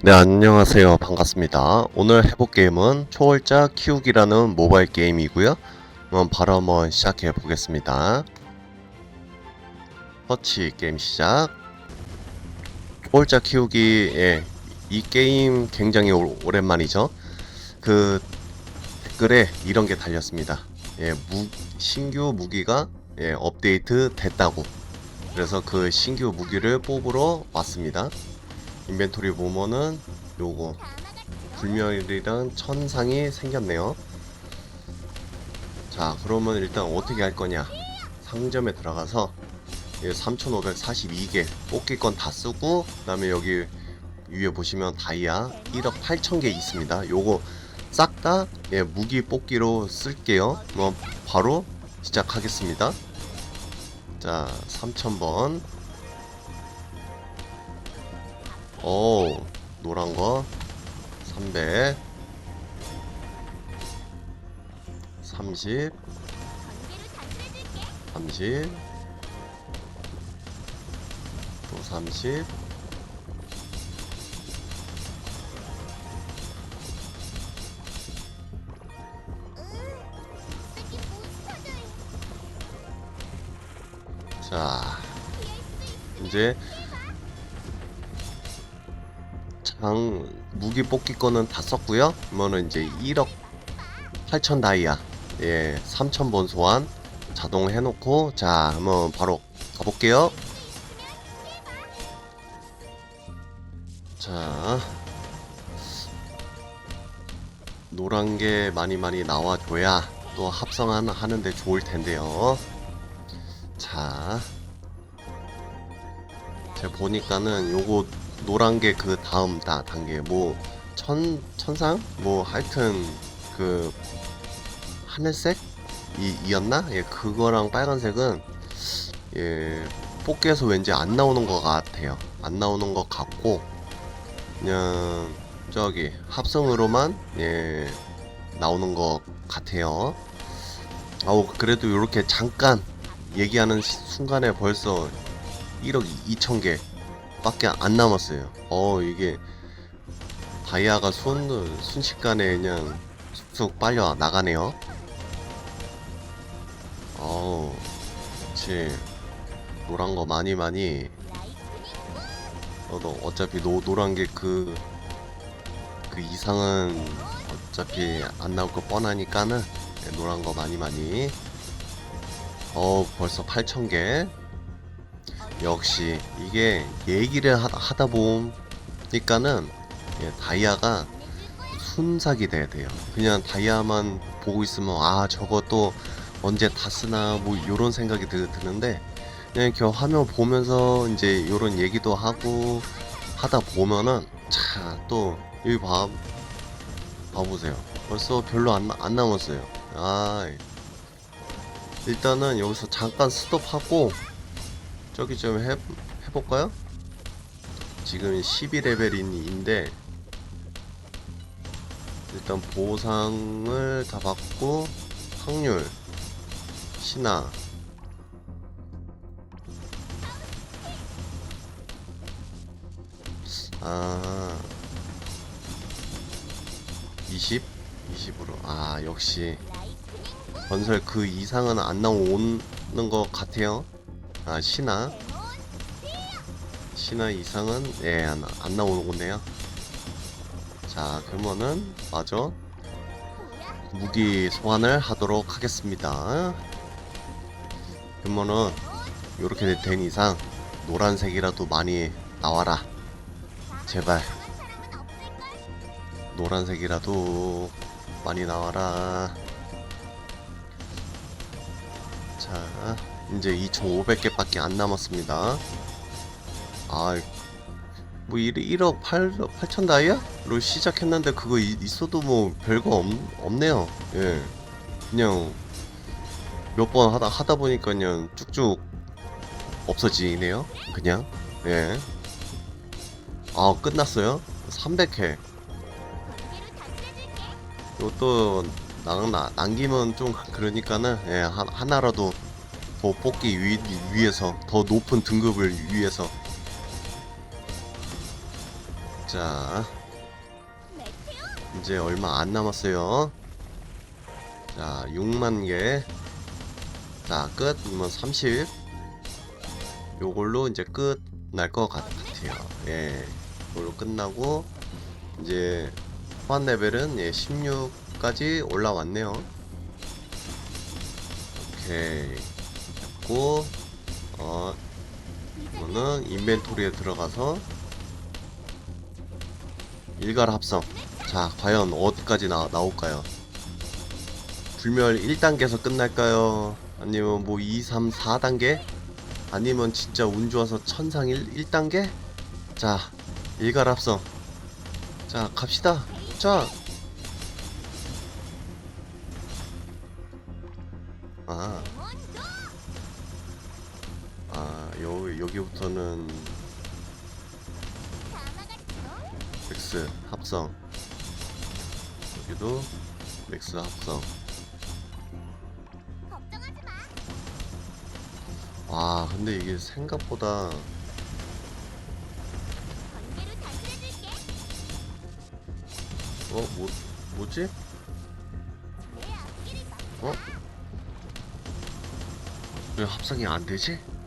네, 안녕하세요. 반갑습니다. 오늘 해볼 게임은 초월자 키우기라는 모바일 게임이고요. 그럼 바로 한번 시작해 보겠습니다. 터치 게임 시작. 초월자 키우기, 예, 이 게임 굉장히 오, 오랜만이죠. 그 댓글에 이런 게 달렸습니다. 예, 무, 신규 무기가 예, 업데이트 됐다고. 그래서 그 신규 무기를 뽑으러 왔습니다. 인벤토리 보면은 요거 불멸이랑 천상이 생겼네요. 자, 그러면 일단 어떻게 할 거냐? 상점에 들어가서 3,542개 뽑기 건 다 쓰고 그 다음에 여기 위에 보시면 다이아 1억 8천 개 있습니다. 요거 싹 다 예, 무기 뽑기로 쓸게요. 뭐 바로 시작하겠습니다. 자, 3,000번 오 노란 거. 300 30 30 또 30 자, 이제 장 무기 뽑기 거는 다 썼고요. 그러면은 이제 1억 8천 다이아, 예, 3천 번 소환 자동 해놓고 자, 한번 바로 가볼게요. 자, 노란 게 많이 많이 나와줘야 또 합성하는 하는데 좋을 텐데요. 자, 제가 보니까는 요거 노란 게 그 다음 다 단계 뭐 천 천상? 뭐 하여튼 그 하늘색? 이 이었나? 예 그거랑 빨간색은 예 뽑기에서 왠지 안 나오는 것 같아요. 안 나오는 것 같고 그냥 저기 합성으로만 예 나오는 것 같아요. 아우 그래도 이렇게 잠깐 얘기하는 시- 순간에 벌써 1억 2천 개 밖에 안 남았어요. 어 이게 다이아가 순 순식간에 그냥 쑥쑥 빨려 나가네요. 어우, 그치. 노란 거 많이 많이. 너도 어차피 노 노란 게 그 그 이상은 어차피 안 나올 거 뻔하니까는 네, 노란 거 많이 많이. 어 벌써 8천 개. 역시 이게 얘기를 하다, 보니까는 예, 다이아가 순삭이 돼야 돼요. 그냥 다이아만 보고 있으면 아또 언제 다 쓰나 뭐 이런 생각이 드, 드는데 그냥 이렇게 화면 보면서 이제 이런 얘기도 하고 하다 보면은 자 또 여기 봐 봐보세요. 벌써 별로 안, 나- 안 남았어요. 아 일단은 여기서 잠깐 스톱하고 저기 좀 해, 해볼까요? 지금 12레벨인데 일단 보상을 다 받고 확률 신화 아 20? 20으로 아 역시 건설 그 이상은 안 나오는 것 같아요 아 신화 신화 이상은 예안 안 나오는군요. 자 그러면은 마저 무기 소환을 하도록 하겠습니다. 그러면은 이렇게 된 이상 노란색이라도 많이 나와라. 제발 노란색이라도 많이 나와라. 자 이제 2,500개밖에 안 남았습니다. 아, 뭐 1, 1억 8, 8천 다이아로 시작했는데 그거 이- 있어도 뭐 별거 없, 없네요. 예, 그냥 몇 번 하다 하다 보니까 그냥 쭉쭉 없어지네요. 그냥 예. 아 끝났어요. 300회. 이것도 남, 나- 남기면 좀 그러니까는 예, 하, 하나라도 더 뽑기 위, 위해서 더 높은 등급을 위해서. 자 이제 얼마 안 남았어요. 자 6만 개 자끝. 그러면 30 요걸로 이제 끝 날 것 같아요. 예 이걸로 끝나고 이제 호환 레벨은 예 16까지 올라왔네요. 오케이 됐고 어 이거는 인벤토리에 들어가서 일갈 합성. 자 과연 어디까지 나, 나올까요? 불멸 1단계에서 끝날까요? 아니면 뭐 2, 3, 4단계? 아니면 진짜 운 좋아서 천상 1, 1단계? 자 일갈 합성. 자 갑시다. 자. 아, 요, 여기부터는 맥스 합성. 여기도 맥스 합성. 와, 근데 이게 생각보다 어, 뭐, 뭐지? 어? 왜 합성이 안 되지?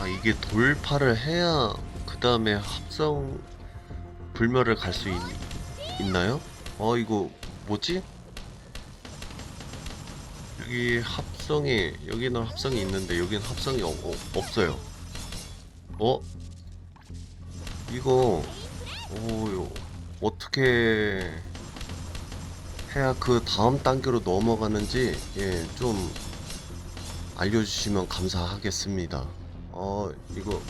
아, 이게 돌파를 해야 그 다음에 합성 불멸을 갈 수 있나요? 어, 이거 뭐지? 여기 합성이 여기는 합성이 있는데 여기는 합성이 어, 어, 없어요. 어? 이거 오 요, 어떻게 해야 그 다음 단계로 넘어가는지 예 좀 알려주시면 감사하겠습니다. 어 이거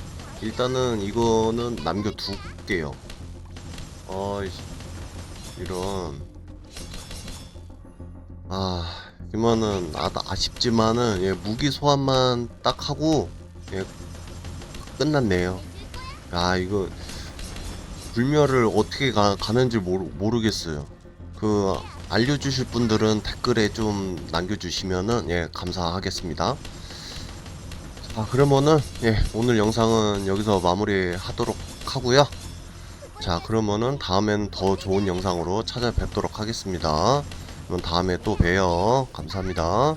일단은 이거는 남겨둘게요. 어 이- 이런 아 이거는 아, 아쉽지만은 예, 무기 소환만 딱 하고 예 끝났네요. 아 이거 불멸을 어떻게 가, 가는지 모르, 모르겠어요. 그 알려주실 분들은 댓글에 좀 남겨주시면은 예 감사하겠습니다. 자 그러면은 예 오늘 영상은 여기서 마무리 하도록 하고요. 자 그러면은 다음엔 더 좋은 영상으로 찾아뵙도록 하겠습니다. 그럼 다음에 또 봬요. 감사합니다.